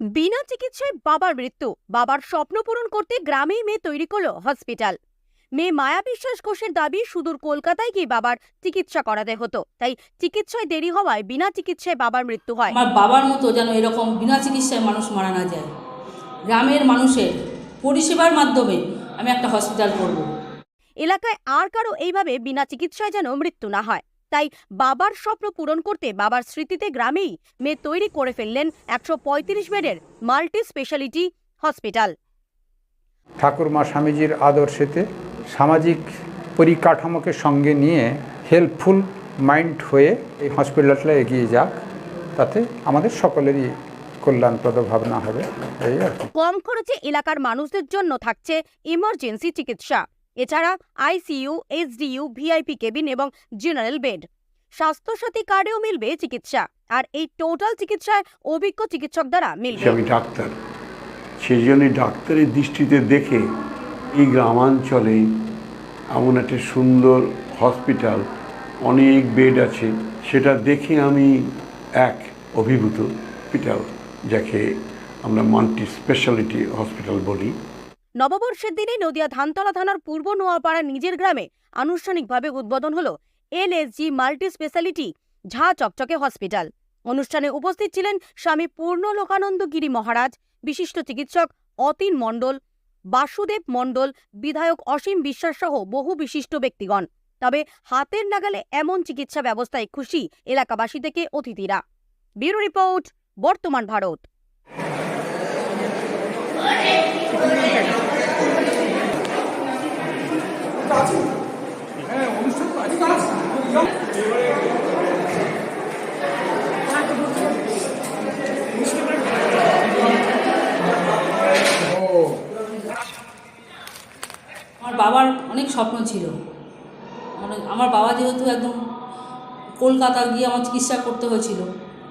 বিনা চিকিৎসায় বাবার মৃত্যু। বাবার স্বপ্ন পূরণ করতে গ্রামেই মেয়ে তৈরি করল হসপিটাল। মেয়ে মায়া বিশ্বাস ঘোষের দাবি সুদূর কলকাতায় গিয়ে বাবার চিকিৎসা করাতে হতো। তাই চিকিৎসায় দেরি হওয়ায় বিনা চিকিৎসায় বাবার মৃত্যু হয়। আমার বাবার মতো যেন এরকম বিনা চিকিৎসায় মানুষ মারা না যায়। গ্রামের মানুষের পরিষেবার মাধ্যমে আমি একটা হসপিটাল করব। এলাকায় আর কারও এইভাবে বিনা চিকিৎসায় যেন মৃত্যু না হয়। তাই বাবার স্বপ্ন পূরণ করতে বাবার স্মৃতিতে গ্রামেই মেয়ে তৈরি করে ফেললেন একশো পঁয়ত্রিশ বেডের মাল্টি স্পেশালিটি হসপিটাল। ঠাকুরমা স্বামীজির আদর্শেতে সামাজিক পরিকাঠামোকে সঙ্গে নিয়ে হেল্পফুল মাইন্ড হয়ে এই হসপিটালটা এগিয়ে যাক তাতে আমাদের সকলেরই কল্যাণপ্রদ ভাবনা হবে এই আর কম খরচে এলাকার মানুষদের জন্য থাকছে ইমার্জেন্সি চিকিৎসা। এছাড়া আইসিইউ এসডিইউ ভিআইপি কেবিন এবং জেনারেল বেড। স্বাস্থ্যসাথী কার্ডেও মিলবে চিকিৎসা, আর এই টোটাল চিকিৎসায় অভিজ্ঞ চিকিৎসক দ্বারা মিলবে। আমি ডাক্তার সেই জন্যই ডাক্তারের দৃষ্টিতে দেখে এই গ্রামাঞ্চলে এমন একটা সুন্দর হসপিটাল, অনেক বেড আছে, সেটা দেখে আমি এক অভিভূত হসপিটাল যাকে আমরা মাল্টি স্পেশালিটি হসপিটাল বলি। নববর্ষের দিনে নদিয়া ধানতলা থানার পূর্ব নোয়াপাড়া নিজের গ্রামে আনুষ্ঠানিকভাবে উদ্বোধন হলো এলএসজি মাল্টি স্পেশালিটি ঝা চকচকে হসপিটাল। অনুষ্ঠানে উপস্থিত ছিলেন স্বামী পূর্ণ লোকানন্দ গিরি মহারাজ, বিশিষ্ট চিকিৎসক অতীন মণ্ডল, বাসুদেব মণ্ডল, বিধায়ক অসীম বিশ্বাস সহ বহু বিশিষ্ট ব্যক্তিগণ। তবে হাতের নাগালে এমন চিকিৎসা ব্যবস্থায় খুশি এলাকাবাসী থেকে অতিথিরা। ব্যুরো রিপোর্ট, বর্তমান ভারত। আমার বাবার অনেক স্বপ্ন ছিল। অনেক আমার বাবা যেহেতু একদম কলকাতা গিয়ে আমার চিকিৎসা করতে হয়েছিল,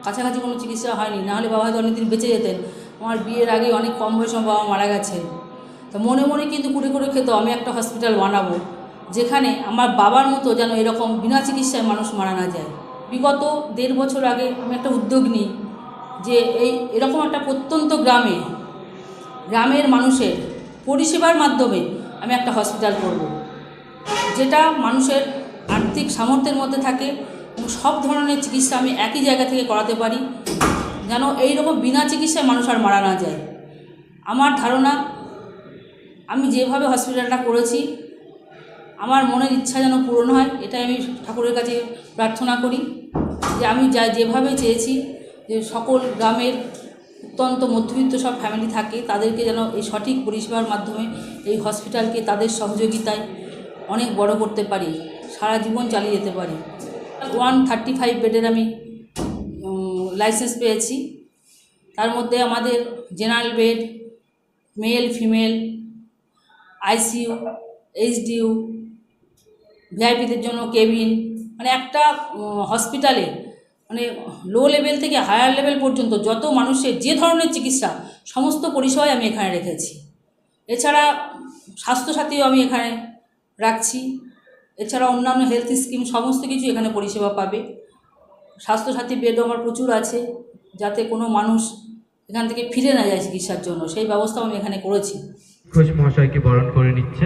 কাছাকাছি কোনো চিকিৎসা হয়নি নাহলে বাবা হয়তো অনেকদিন বেঁচে যেতেন। আমার বিয়ের আগে অনেক কম বয়সে বাবা মারা গেছে। তো মনে মনে কিন্তু কুড়ে কুড়ে খেত, আমি একটা হসপিটাল বানাবো, যেখানে আমার বাবার মতো যেন এরকম বিনা চিকিৎসায় মানুষ মারা না যায়। বিগত দেড় বছর আগে আমি একটা উদ্যোগ নিই, যে এই এরকম একটা প্রত্যন্ত গ্রামে, গ্রামের মানুষের পরিষেবার মাধ্যমে আমি একটা হসপিটাল করব, যেটা মানুষের আর্থিক সামর্থ্যের মধ্যে থাকে এবং সব ধরনের চিকিৎসা আমি একই জায়গা থেকে করাতে পারি, যেন এই রকম বিনা চিকিৎসায় মানুষ আর মারা না যায়। আমার ধারণা আমি যেভাবে হসপিটালটা করেছি, আমার মনের ইচ্ছা যেন পূরণ হয়, এটাই আমি ঠাকুরের কাছে প্রার্থনা করি যে আমি যা, যেভাবে চেয়েছি যে সকল গ্রামের অত্যন্ত মধ্যবিত্ত সব ফ্যামিলি থাকে, তাদেরকে যেন এই সঠিক পরিষেবার মাধ্যমে এই হসপিটালকে তাদের সহযোগিতায় অনেক বড় করতে পারি, সারা জীবন চালিয়ে যেতে পারি। ওয়ান থার্টি ফাইভ বেডের আমি লাইসেন্স পেয়েছি। তার মধ্যে আমাদের general bed male female ICU HDU ভিআইপিদের জন্য কেবিন মানে একটা হসপিটালে মানে লো লেভেল থেকে হায়ার লেভেল পর্যন্ত যত মানুষের যে ধরনের চিকিৎসা, সমস্ত পরিষেবাই আমি এখানে রেখেছি। এছাড়া স্বাস্থ্যসাথীও আমি এখানে রাখছি। এছাড়া অন্যান্য হেলথ স্কিম সমস্ত কিছু এখানে পরিষেবা পাবে। স্বাস্থ্যসাথী বেডও আমার প্রচুর আছে, যাতে কোনো মানুষ এখান থেকে ফিরে না যায় চিকিৎসার জন্য। সেই ব্যবস্থাও আমি এখানে করেছি। ঘোষ মহাশয়কে বরণ করে নিচ্ছে।